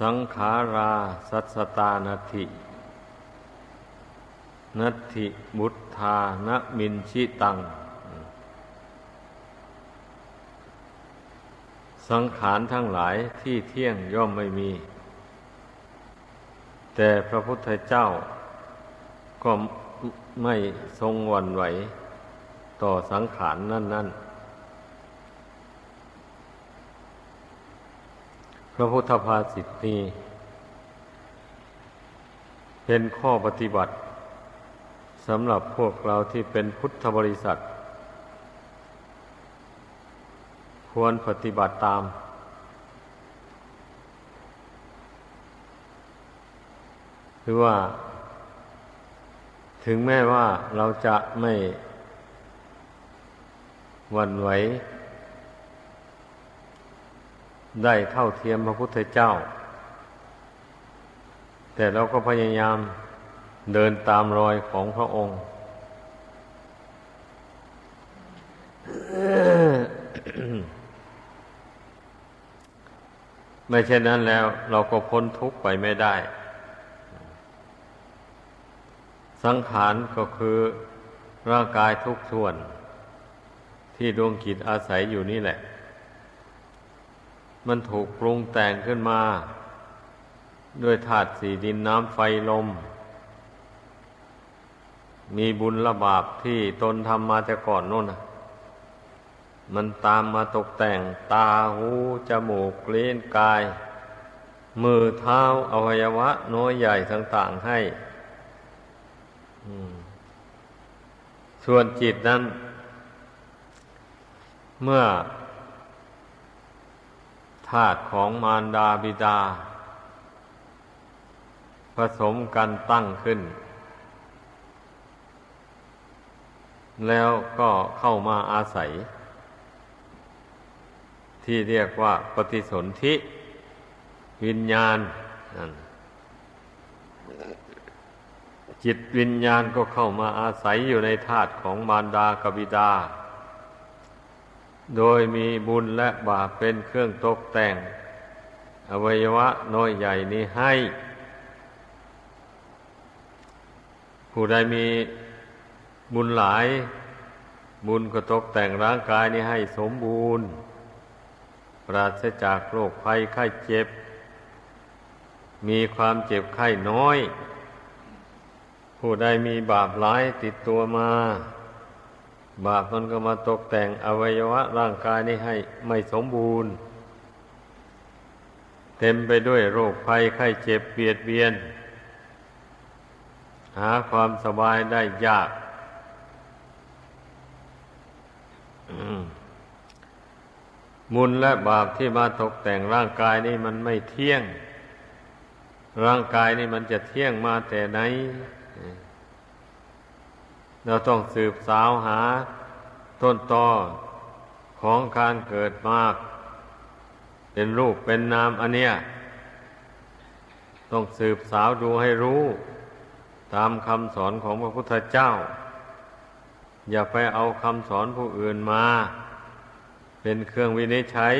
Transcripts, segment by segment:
สังขาราสัสตานาทินัตถิมุทธานมินชิตัง สังขารทั้งหลายที่เที่ยงย่อมไม่มี แต่พระพุทธเจ้า ก็ไม่ทรงวันไหว ต่อสังขารนนั่น ๆ พระพุทธภาสิตนี้เป็นข้อปฏิบัติสำหรับพวกเราที่เป็นพุทธบริษัท ควรปฏิบัติตาม คือว่า ถึงแม้ว่าเราจะไม่หวันไหว ได้เท่าเทียมพระพุทธเจ้า แต่เราก็พยายามเดินตามรอยของพระองค์ ไม่เช่นนั้นแล้ว เราก็พ้นทุกข์ไปไม่ได้ สังขารก็คือร่างกายทุกส่วน ที่ดวงกิจอาศัยอยู่นี่แหละ มันถูกปรุงแต่งขึ้นมา ด้วยธาตุสี่ดินน้ำไฟลม มีบุญละบาปที่ตนทำมาแต่ก่อนนู่นนะมันตามมาตกแต่งตาหูจมูกเลี้นกาย มือเท้าอวัยวะ น้อยใหญ่ต่างๆให้ส่วนจิตนั้น เมื่อ ธาตุของมารดาบิดา ผสมกันตั้งขึ้น แล้วก็เข้ามาอาศัย ที่เรียกว่าปฏิสนธิวิญญาณนั่นจิตวิญญาณก็เข้ามาอาศัยอยู่ในธาตุของมารดากบิดา โดยมีบุญและบาปเป็นเครื่องตกแต่ง อวัยวะน้อยใหญ่นี้ให้ ผู้ใดมีบุญหลาย บุญก็ตกแต่งร่างกายนี้ให้สมบูรณ์ ปราศจากโรคภัยไข้เจ็บ มีความเจ็บไข้น้อย ผู้ใดมีบาปหลายติดตัวมา บาปมันก็มาตกแต่งอวัยวะร่างกายนี้ให้ไม่สมบูรณ์ เต็มไปด้วยโรคภัยไข้เจ็บเบียดเบียน หาความสบายได้ยาก มุลและบาปที่มาตกแต่งร่างกายนี่มันไม่เที่ยง ร่างกายนี่มันจะเที่ยงมาแต่ไหน เราต้องสืบสาวหาต้นตอของการเกิดมาก เป็นรูปเป็นนามอันเนี้ยต้องสืบสาวดูให้รู้ ตามคำสอนของพระพุทธเจ้า อย่าไปเอาคำสอนผู้อื่นมา เป็นเครื่องวินิจฉัย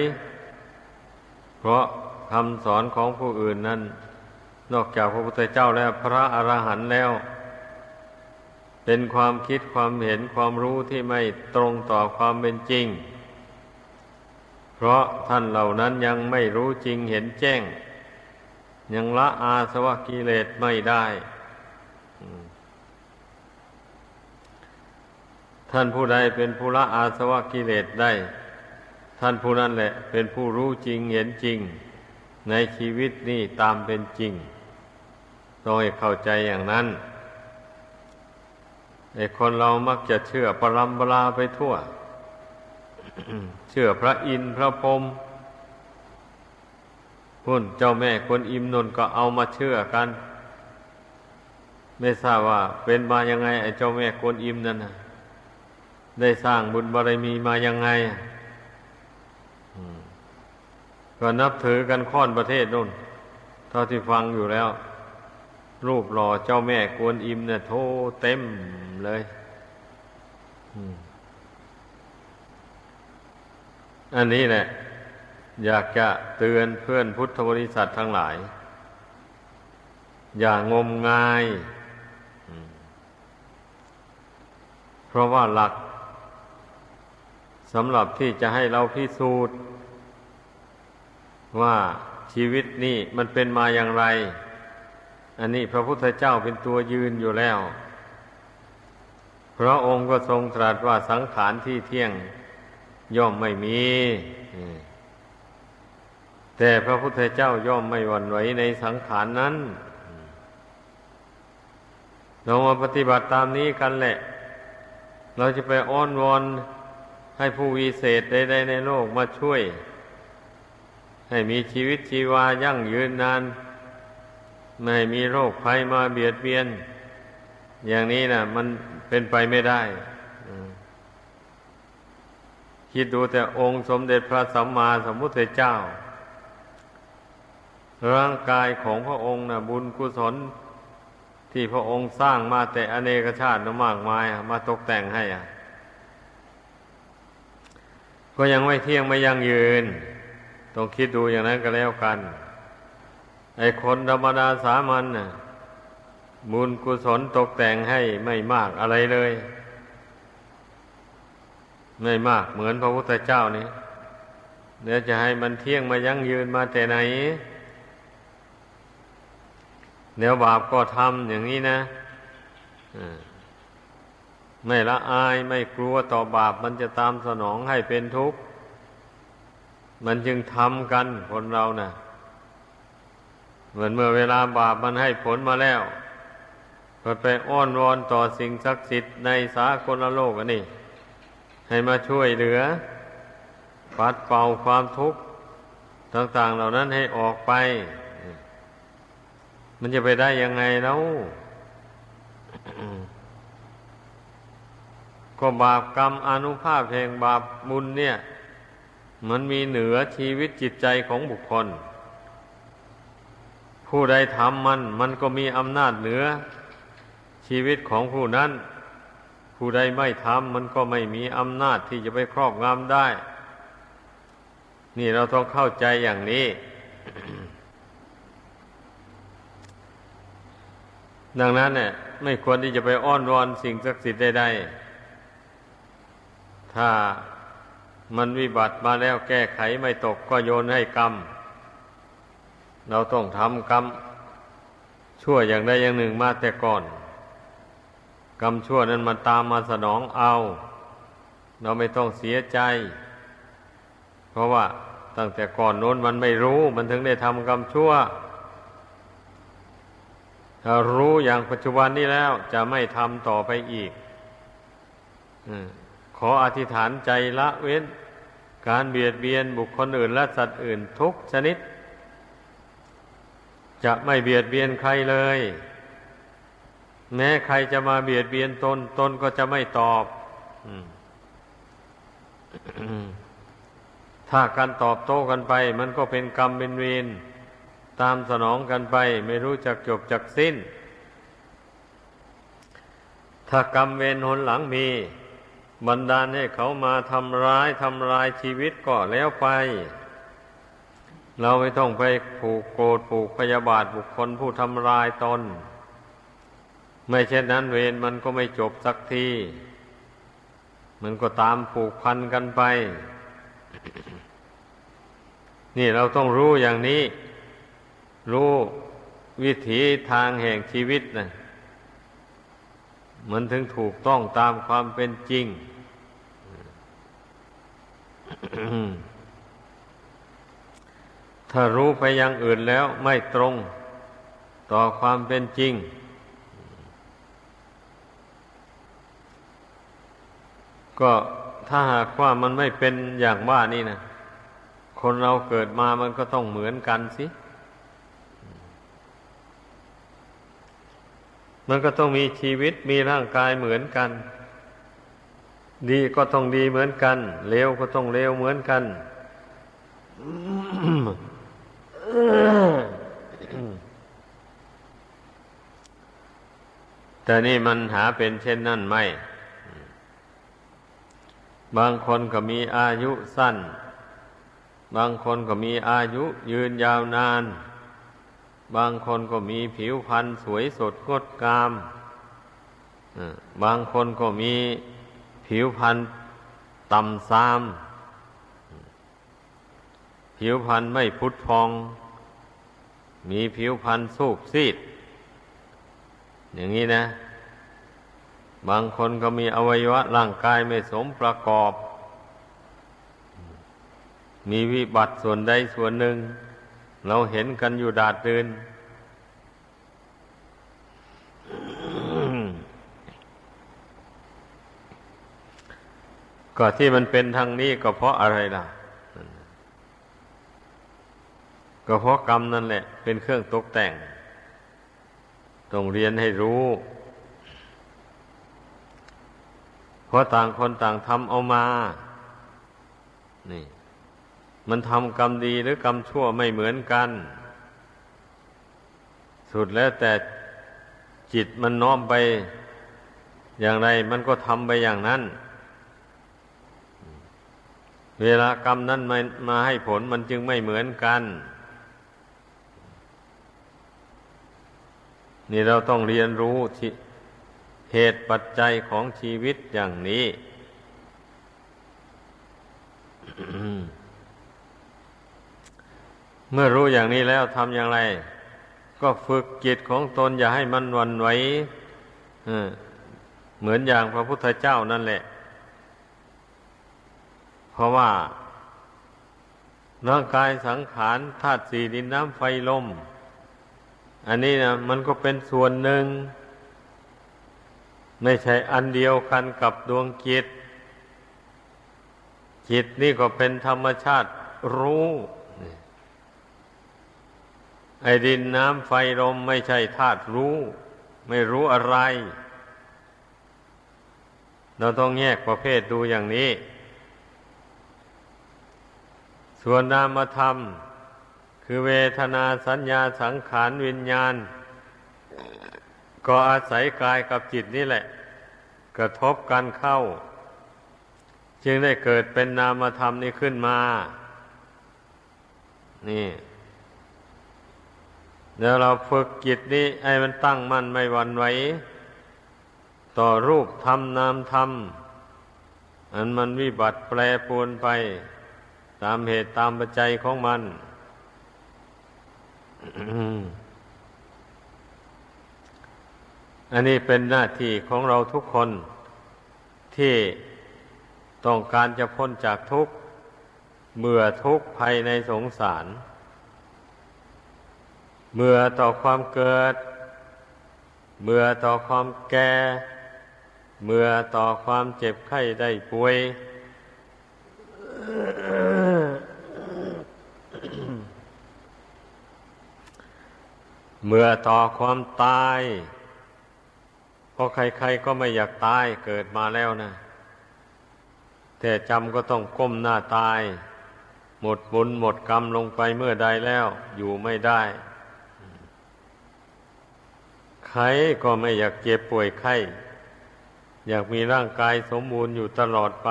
เพราะคำสอนของผู้อื่นนั้น นอกจากพระพุทธเจ้าแล้วพระอรหันต์แล้ว เป็นความคิดความเห็นความรู้ที่ไม่ตรงต่อความเป็นจริง เพราะท่านเหล่านั้นยังไม่รู้จริงเห็นแจ้ง ยังละอาสวะกิเลสไม่ได้ ท่านผู้ใดเป็นผู้ละอาสวะกิเลสได้ ท่านผู้นั้นแหละ เป็นผู้รู้จริงเห็นจริง ในชีวิตนี้ตามเป็นจริง ต้องให้เข้าใจอย่างนั้น ไอ้คนเรามักจะเชื่อปรำปราไปทั่ว เชื่อพระอินทร์พระพรหมพุ่นเจ้าแม่คนอิมนนก็เอามาเชื่อกัน ไม่ทราบว่าเป็นมายังไง ไอ้เจ้าแม่คนอิมนั่นนะได้สร้างบุญบารมีมายังไงก็นับถือกันค่อนประเทศนู่น เท่าที่ฟังอยู่แล้ว รูปหล่อเจ้าแม่กวนอิมเนี่ยโทเต็มเลยอันนี้แหละ อยากจะเตือนเพื่อนพุทธบริษัททั้งหลาย อย่างงมงาย เพราะว่าหลักสำหรับที่จะให้เราพิสูจน์ ว่าชีวิตนี่มันเป็นมาอย่างไร อันนี้พระพุทธเจ้าเป็นตัวยืนอยู่แล้ว พระองค์ก็ทรงตรัสว่าสังขารที่เที่ยงย่อมไม่มี แต่พระพุทธเจ้าย่อมไม่หวั่นไหวในสังขารนนั้นเรามาปฏิบัติตามนี้กันแหละ เราจะไปอ้อนวอนให้ผู้วิเศษใดๆในโลกมาช่วย ให้มีชีวิตชีวายั่งยืนนาน ไม่มีโรคภัยมาเบียดเบียน อย่างนี้นะมันเป็นไปไม่ได้ คิดดูแต่องค์สมเด็จพระสัมมาสัมพุทธเจ้า ร่างกายของพระองค์นะบุญกุศล ที่พระองค์สร้างมาแต่อเนกชาติมากมายมาตกแต่งให้อะก็ยังไม่เที่ยงไม่ยั่งยืน ต้องคิดดูอย่างนั้นก็แล้วกัน ไอ้คนธรรมดาสามัญน่ะบุญกุศลตกแต่งให้ไม่มากอะไรเลย ไม่มากเหมือนพระพุทธเจ้านี่เดี๋ยวจะให้มันเที่ยงมายั่งยืนมาแต่ไหนเดี๋ยวบาปก็ทำอย่างนี้นะไม่ละอายไม่กลัวต่อบาปมันจะตามสนองให้เป็นทุกข์ มันจึงทำกันคนเรานะ่ะ เหมือนเมื่อเวลาบาปมันให้ผลมาแล้วก็ไปอ้อนวอนต่อสิ่งศักดิ์สิทธิ์ในสากลโลกอันนี้ ให้มาช่วยเหลือ ปัดเป่าความทุกข์ต่าง ๆ เหล่านั้นให้ออกไป มันจะไปได้ยังไงแล้วก็บาปกรรมอนุภาพแห่งบาปบุญเนี่ย มันมีเหนือชีวิตจิตใจของบุคคล ผู้ใดทำมัน มันก็มีอำนาจเหนือ ชีวิตของผู้นั้น ผู้ใดไม่ทำมันก็ไม่มีอำนาจที่จะไปครอบงำได้ นี่เราต้องเข้าใจอย่างนี้ ดังนั้นเนี่ยไม่ควรที่จะไปอ้อนวอนสิ่งศักดิ์สิทธิ์ใดๆถ้ามันวิบัติมาแล้วแก้ไขไม่ตกก็โยนให้กรรม เราต้องทำกรรมชั่วอย่างใดอย่างหนึ่งมาแต่ก่อน กรรมชั่วนั้นมันตามมาสนองเอา เราไม่ต้องเสียใจ เพราะว่าตั้งแต่ก่อนโน้นมันไม่รู้มันถึงได้ทำกรรมชั่ว ถ้ารู้อย่างปัจจุบันนี้แล้วจะไม่ทำต่อไปอีกอขออธิษฐานใจละเว้น การเบียดเบียนบุคคลอื่นและสัตว์อื่นทุกชนิด จะไม่เบียดเบียนใครเลย แม้ใครจะมาเบียดเบียนตน ตนก็จะไม่ตอบถ้าการตอบโต้กันไป มันก็เป็นกรรมเป็นเวรตามสนองกันไป ไม่รู้จักจบจักสิ้น ถ้ากรรมเวรหนหลังมีบันดาลให้เขามาทำร้ายทำลายชีวิตก็แล้วไป เราไม่ต้องไปผูกโกรธผูกพยาบาทบุคคลผู้ทำลายตน ไม่เช่นนั้นเวรมันก็ไม่จบสักที มันก็ตามผูกพันกันไป นี่เราต้องรู้อย่างนี้ รู้วิถีทางแห่งชีวิตนะมันถึงถูกต้องตามความเป็นจริง ถ้ารู้ไปอย่างอื่นแล้วไม่ตรงต่อความเป็นจริง ก็ถ้าหากว่ามันไม่เป็นอย่างว่านี่นะคนเราเกิดมามันก็ต้องเหมือนกันสิ มันก็ต้องมีชีวิตมีร่างกายเหมือนกัน ดีก็ต้องดีเหมือนกันเลวก็ต้องเลวเหมือนกัน แต่นี่มันหาเป็นเช่นนั่นไม่ บางคนก็มีอายุสั้น บางคนก็มีอายุยืนยาวนาน บางคนก็มีผิวพรรณสวยสดงดงาม บางคนก็มีผิวพรรณต่ำซาม ผิวพรรณไม่พุทธพอง มีผิวพรรณสูบซีด อย่างนี้นะ บางคนก็มีอวัยวะร่างกายไม่สมประกอบ มีวิบัติส่วนใดส่วนหนึ่ง เราเห็นกันอยู่ดาดดืนก็ที่มันเป็นทางนี้ก็เพราะอะไรล่ะ ก็เพราะกรรมนั่นแหละ เป็นเครื่องตกแต่ง ต้องเรียนให้รู้ เพราะต่างคนต่างทำเอามา นี่ มันทำกรรมดีหรือกรรมชั่วไม่เหมือนกัน สุดแล้วแต่จิตมันน้อมไป อย่างไรมันก็ทำไปอย่างนั้น เวลากรรมนั้นมามาให้ผลมันจึงไม่เหมือนกัน นี่เราต้องเรียนรู้เหตุปัจจัยของชีวิตอย่างนี้ เมื่อรู้อย่างนี้แล้วทำอย่างไร ก็ฝึกจิตของตนอย่าให้มันวันไหวเหมือนอย่างพระพุทธเจ้านั่นแหละ เพราะว่าร่างกายสังขารธาตุสี่ดินน้ำไฟลม อันนี้นะมันก็เป็นส่วนหนึ่ง ไม่ใช่อันเดียวกันกับดวงจิต จิตนี่ก็เป็นธรรมชาติรู้ไอ้ดินน้ำไฟลมไม่ใช่ธาตุรู้ ไม่รู้อะไร เราต้องแยกประเภทดูอย่างนี้ ส่วนนามธรรม คือเวทนาสัญญาสังขารวิญญาณ ก็อาศัยกายกับจิตนี่แหละ กระทบกันเข้า จึงได้เกิดเป็นนามธรรมนี้ขึ้นมา นี่เดี๋ยวเราฝึกจิตนี้ให้มันตั้งมั่นไม่หวั่นไหวต่อรูปธรรมนามธรรม อันมันวิบัติแปรปรวนไป ตามเหตุตามปัจจัยของมัน อันนี้เป็นหน้าที่ของเราทุกคนที่ต้องการจะพ้นจากทุกข์เมื่อทุกข์ภายในสงสารเมื่อต่อความเกิดเมื่อต่อความแก่เมื่อต่อความเจ็บไข้ได้ป่วย เมื่อต่อความตายเพราะใครๆก็ไม่อยากตายเกิดมาแล้วนะ แต่จำก็ต้องก้มหน้าตาย หมดบุญหมดกรรมลงไปเมื่อใดแล้ว อยู่ไม่ได้ ใครก็ไม่อยากเจ็บป่วยไข้ อยากมีร่างกายสมบูรณ์อยู่ตลอดไป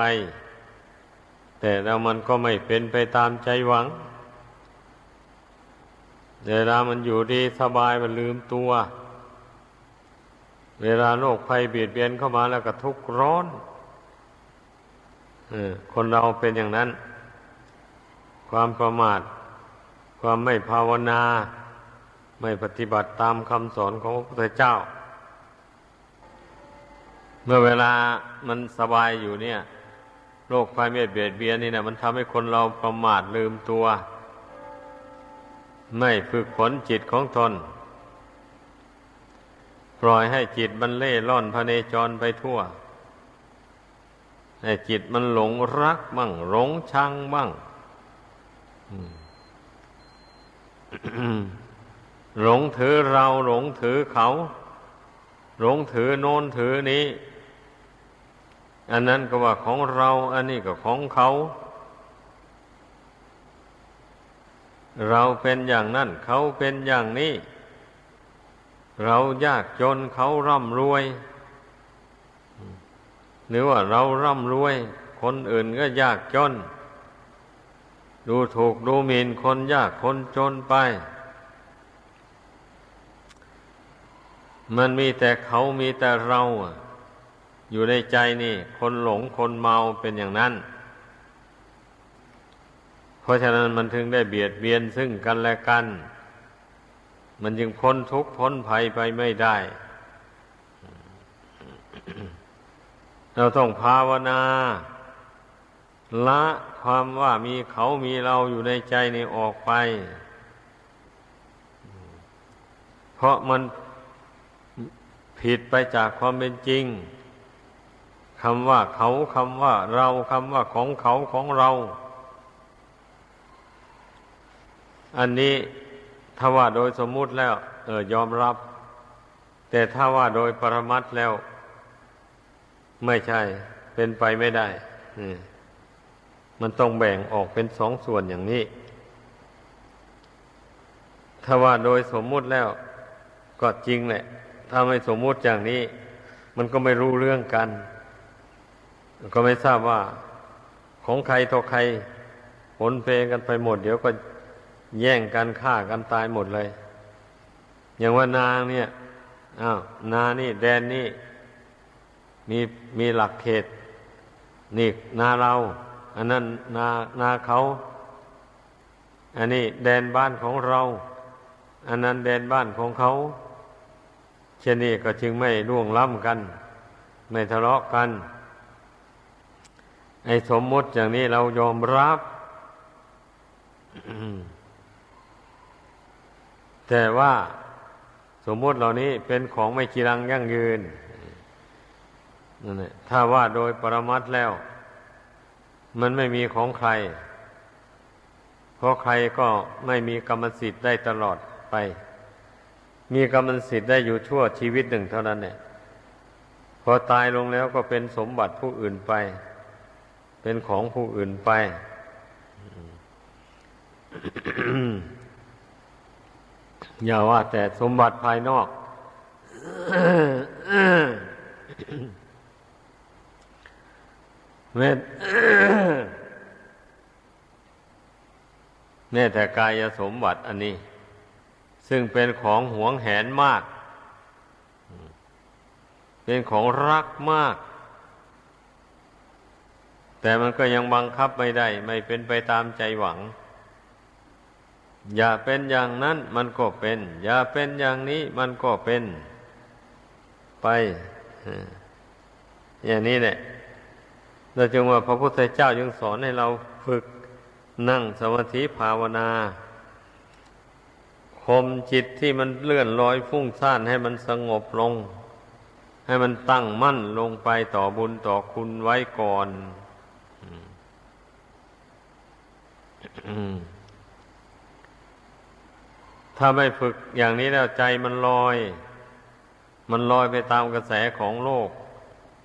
แต่แล้วมันก็ไม่เป็นไปตามใจหวัง เวลามันอยู่ดีสบายมันลืมตัว เวลาโรคภัยเบียดเบียนเข้ามาแล้วก็ทุกข์ร้อนอคนเราเป็นอย่างนั้น ความประมาท ความไม่ภาวนา ไม่ปฏิบัติตามคำสอนของพระพุทธเจ้า เมื่อเวลามันสบายอยู่เนี่ยโรคภัยเบียดเบียนนี่นะมันทำให้คนเราประมาทลืมตัว ไม่ฝึกฝนจิตของตนปล่อยให้จิตมันเล่ร่อนพเนจรไปทั่ว ให้จิตมันหลงรักบ้างหลงชังบ้างหลงถือเราหลงถือเขา หลงถือโน้นถือนี้ อันนั้นก็ว่าของเรา อันนี้ก็ของเขา เราเป็นอย่างนั้นเขาเป็นอย่างนี้ เรายากจนเขาร่ำรวย หรือว่าเราร่ำรวย คนอื่นก็ยากจน ดูถูกดูหมิ่นคนยากคนจนไป มันมีแต่เขามีแต่เราอยู่ในใจนี่ คนหลงคนเมาเป็นอย่างนั้น เพราะฉะนั้นมันถึงได้เบียดเบียนซึ่งกันและกัน มันจึงพ้นทุกข์พ้นภัยไปไม่ได้ เราต้องภาวนา ละความว่ามีเขามีเราอยู่ในใจนี่ออกไป เพราะมันผิดไปจากความเป็นจริงคำว่าเขาคำว่าเราคำว่าของเขาของเรา อันนี้ถ้าว่าโดยสมมุติแล้ว เออยอมรับ แต่ถ้าว่าโดยปรมัตแล้ว ไม่ใช่ เป็นไปไม่ได้มันต้องแบ่งออกเป็นสองส่วนอย่างนี้ ถ้าว่าโดยสมมุติแล้ว ก็จริงแหละ ถ้าไม่สมมุติอย่างนี้ มันก็ไม่รู้เรื่องกัน ก็ไม่ทราบว่า ของใครต่อใครผลเพกันไปหมด เดี๋ยวก็ แย่งกันฆ่ากันตายหมดเลย อย่างว่านางเนี่ยอ้าวนานี่แดนนี่ มีมีหลักเขต นี่นาเรา อันนั้นนานาเขา อันนี้แดนบ้านของเรา อันนั้นแดนบ้านของเขา เช่นนี้ก็จึงไม่ร่วงล้ำกัน ไม่ทะเลาะกัน ไอ้สมมุติอย่างนี้เรายอมรับ แต่ว่าสมมติเหล่านี้เป็นของไม่กีรังยั่งยืนนั่นแหละถ้าว่าโดยปรมัตแล้ว มันไม่มีของใคร เพราะใครก็ไม่มีกรรมสิทธิ์ได้ตลอดไป มีกรรมสิทธิ์ได้อยู่ชั่วชีวิตหนึ่งเท่านั้นเนี่ยพอตายลงแล้วก็เป็นสมบัติผู้อื่นไป เป็นของผู้อื่นไป อย่าว่าแต่สมบัติภายนอก แม้แม้แต่กายสมบัติอันนี้ ซึ่งเป็นของหวงแหนมาก เป็นของรักมาก แต่มันก็ยังบังคับไม่ได้ ไม่เป็นไปตามใจหวัง อย่าเป็นอย่างนั้นมันก็เป็น อย่าเป็นอย่างนี้มันก็เป็น ไปอย่างนี้แหละเราจึงว่าพระพุทธเจ้ายังสอนให้เราฝึกนั่งสมาธิภาวนาข่มจิตที่มันเลื่อนลอยฟุ้งซ่านให้มันสงบลง ให้มันตั้งมั่นลงไปต่อบุญต่อคุณไว้ก่อนอ ถ้าไม่ฝึกอย่างนี้แล้วใจมันลอย มันลอยไปตามกระแสของโลก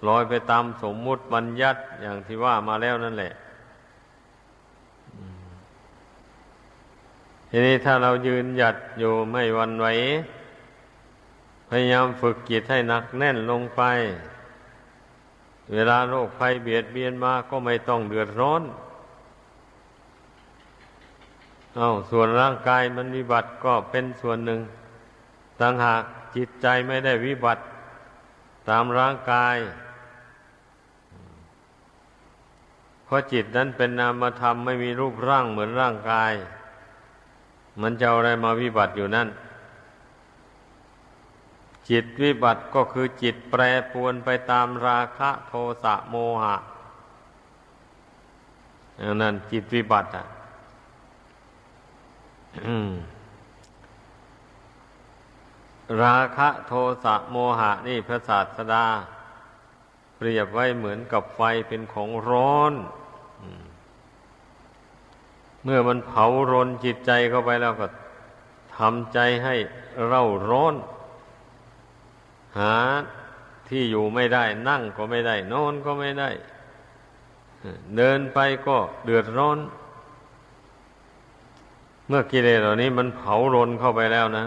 ลอยไปตามสมมุติบัญญัติอย่างที่ว่ามาแล้วนั่นแหละ ทีนี้ถ้าเรายืนหยัดอยู่ไม่วันไหว พยายามฝึกจิตให้หนักแน่นลงไป เวลาโรคภัยเบียดเบียนมาก็ไม่ต้องเดือดร้อน เอาส่วนร่างกายมันวิบัติก็เป็นส่วนหนึ่งต่างหากจิตใจไม่ได้วิบัติ ตามร่างกาย เพราะจิตนั้นเป็นนามธรรมไม่มีรูปร่างเหมือนร่างกาย มันจะอะไรมาวิบัติอยู่นั่น จิตวิบัติก็คือจิตแปรปวนไปตามราคะโทสะโมหะนั้นจิตวิบัติอะ ราคะโทสะโมหะนี่พระศาสดา เปรียบไว้เหมือนกับไฟเป็นของร้อนเมื่อมันเผารนจิตใจเข้าไปแล้วก็ทำใจให้เร่าร้อน หาที่อยู่ไม่ได้ นั่งก็ไม่ได้ นอนก็ไม่ได้ เดินไปก็เดือดร้อน เมื่อกิเลสเหล่านี้มันเผารนเข้าไปแล้วนะ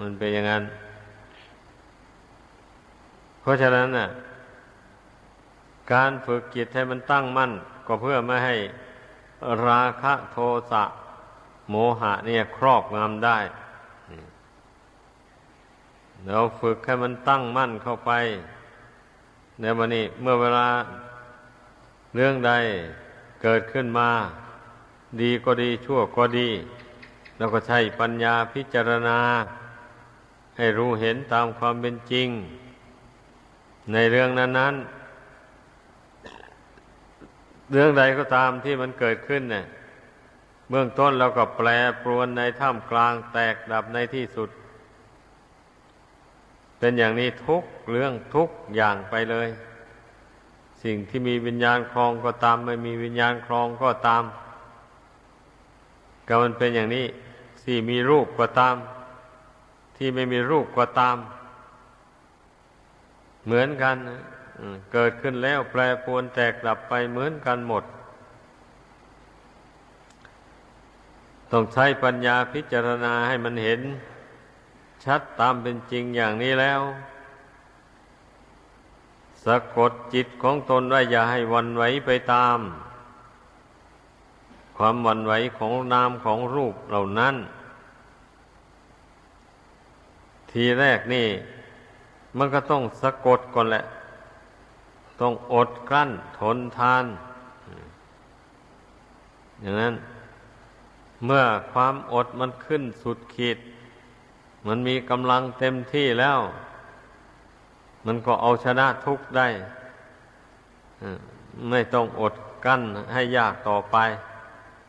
มันเป็นอย่างนั้น เพราะฉะนั้นน่ะ การฝึกจิตให้มันตั้งมั่น ก็เพื่อไม่ให้ราคะโทสะโมหะเนี่ยครอบงำได้เราฝึกให้มันตั้งมั่นเข้าไปในวันนี้เมื่อเวลาเรื่องใดเกิดขึ้นมา ดีก็ดีชั่วก็ดี เราก็ใช้ปัญญาพิจารณา ให้รู้เห็นตามความเป็นจริง ในเรื่องนั้น ๆ เรื่องใดก็ตามที่มันเกิดขึ้นเนี่ยเบื้องต้นเราก็แปลปรวนในท่ามกลางแตกดับในที่สุด เป็นอย่างนี้ทุกเรื่องทุกอย่างไปเลย สิ่งที่มีวิญญาณครองก็ตาม ไม่มีวิญญาณครองก็ตาม ก็มันเป็นอย่างนี้ที่มีรูปก็ตาม ที่ไม่มีรูปก็ตาม เหมือนกันเกิดขึ้นแล้วแปรปรวนแตกดับไปเหมือนกันหมด ต้องใช้ปัญญาพิจารณาให้มันเห็น ชัดตามเป็นจริงอย่างนี้แล้ว สะกดจิตของตนว่าอย่าให้วันไหวไปตาม ความวันไหวของนามของรูปเหล่านั้น ทีแรกนี่ มันก็ต้องสะกดก่อนแหละ ต้องอดกลั้นทนทาน อย่างนั้น เมื่อความอดมันขึ้นสุดขีด มันมีกำลังเต็มที่แล้ว มันก็เอาชนะทุกข์ได้ ไม่ต้องอดกั้นให้ยากต่อไป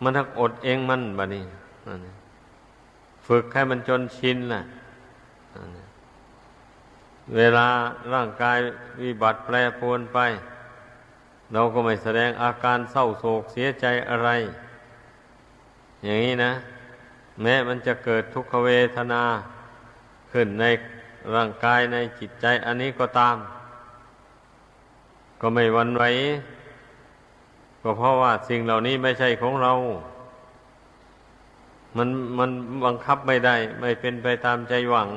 มันทักอดเองมันบะนี้ฝึกให้มันจนชินล่ะเวลาร่างกายวิบัติแปรปรวนไป เราก็ไม่แสดงอาการเศร้าโศกเสียใจอะไร อย่างนี้นะ แม้มันจะเกิดทุกขเวทนา ขึ้นในร่างกายในจิตใจอันนี้ก็ตาม ก็ไม่วันไหว ก็เพราะว่าสิ่งเหล่านี้ไม่ใช่ของเรา มันมันบังคับไม่ได้ ไม่เป็นไปตามใจหวัง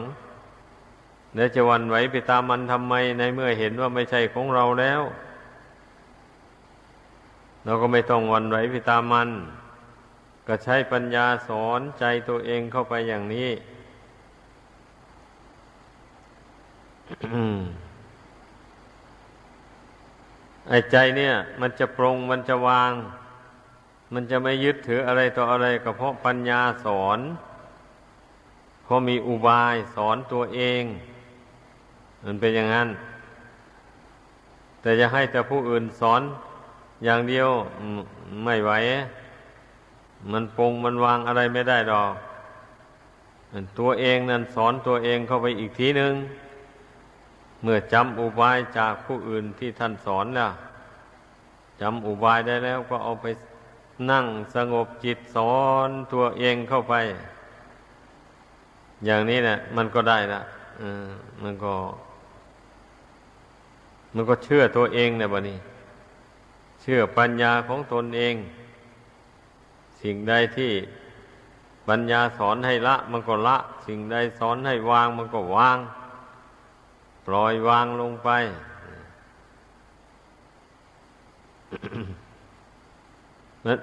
เดี๋ยวจะวันไหวไปตามมันทำไมในเมื่อเห็นว่าไม่ใช่ของเราแล้ว เราก็ไม่ต้องวันไหวไปตามมัน ก็ใช้ปัญญาสอนใจตัวเองเข้าไปอย่างนี้ ไอ้ใจเนี่ย มันจะปรงมันจะวาง มันจะไม่ยึดถืออะไรต่ออะไรก็เพราะปัญญาสอนเพราะมีอุบายสอนตัวเอง มันเป็นอย่างนั้น แต่จะให้แต่ผู้อื่นสอนอย่างเดียวไม่ไหว มันปรงมันวางอะไรไม่ได้ดอก ตัวเองนั่นสอนตัวเองเข้าไปอีกทีหนึ่ง เมื่อจำอุบายจากผู้อื่นที่ท่านสอนแล้วจำอุบายได้แล้วก็เอาไปนั่งสงบจิตสอนตัวเองเข้าไป อย่างนี้เนะมันก็ได้ละมันก็ มันก็เชื่อตัวเองเนี่ยบนี้ เชื่อปัญญาของตนเอง สิ่งใดที่ปัญญาสอนให้ละ มันก็ละ สิ่งใดสอนให้วาง มันก็วาง ปล่อยวางลงไป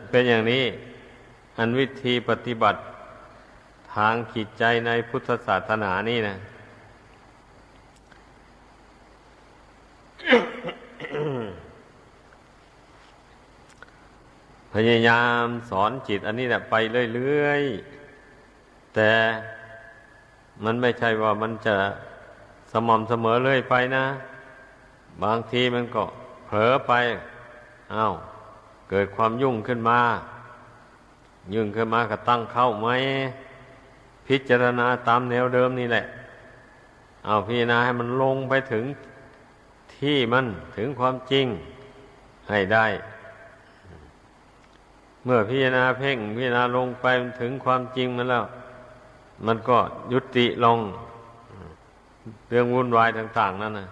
เป็นอย่างนี้ อันวิธีปฏิบัติทางขีดใจในพุทธศาสนานี่นะพยายามสอนจิต อันนี้แหละไปเรื่อยๆ แต่มันไม่ใช่ว่ามันจะ ม่ำเสมอเลยไปนะ บางทีมันก็เผลอไปอา้าวเกิดความยุ่งขึ้นมา ยุ่งขึ้นมาก็ตั้งเข้าไหม พิจารณาตามแนวเดิมนี่แหละ เอาพิจารณาให้มันลงไปถึงที่มันถึงความจริงให้ได้ เมื่อพิจารณาเพ่งพิจารณาลงไปถึงความจริงมันแล้ว มันก็ยุติลง เรื่องวุ่นวายต่าง ๆ นั่นนะ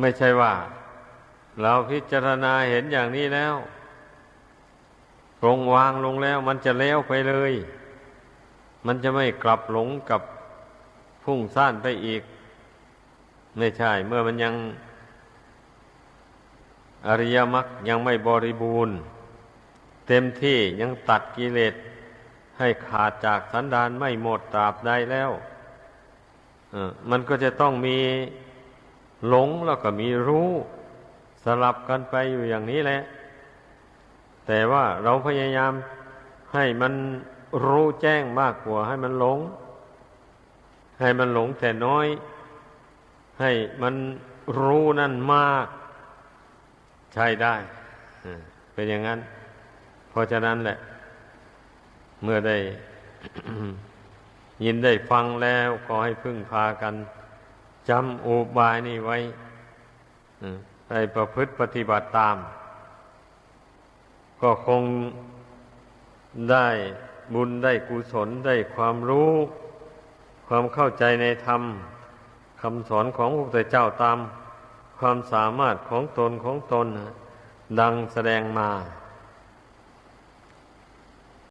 ไม่ใช่ว่า เราพิจารณาเห็นอย่างนี้แล้วปรงวางลงแล้ว มันจะเลี้ยวไปเลย มันจะไม่กลับหลงกับพุ่งซ่านไปอีก ไม่ใช่ เมื่อมันยังอริยมรรคยังไม่บริบูรณ์ เต็มที่ยังตัดกิเลส ให้ขาดจากสันดานไม่หมดตราบใดแล้วมันก็จะต้องมีหลงแล้วก็มีรู้ สลับกันไปอยู่อย่างนี้แหละ แต่ว่าเราพยายามให้มันรู้แจ้งมากกว่าให้มันหลง ให้มันหลงแต่น้อย ให้มันรู้นั่นมาก ใช่ได้ เป็นอย่างนั้น เพราะฉะนั้นแหละ เมื่อได้ ยินได้ฟังแล้วก็ให้พึ่งพากันจำอุบายนี่ไว้ไปประพฤติปฏิบัติตาม ก็คงได้บุญได้กุศลได้ความรู้ ความเข้าใจในธรรมคำสอนของพระพุทธเจ้าตาม ความสามารถของตนของตน ดังแสดงมา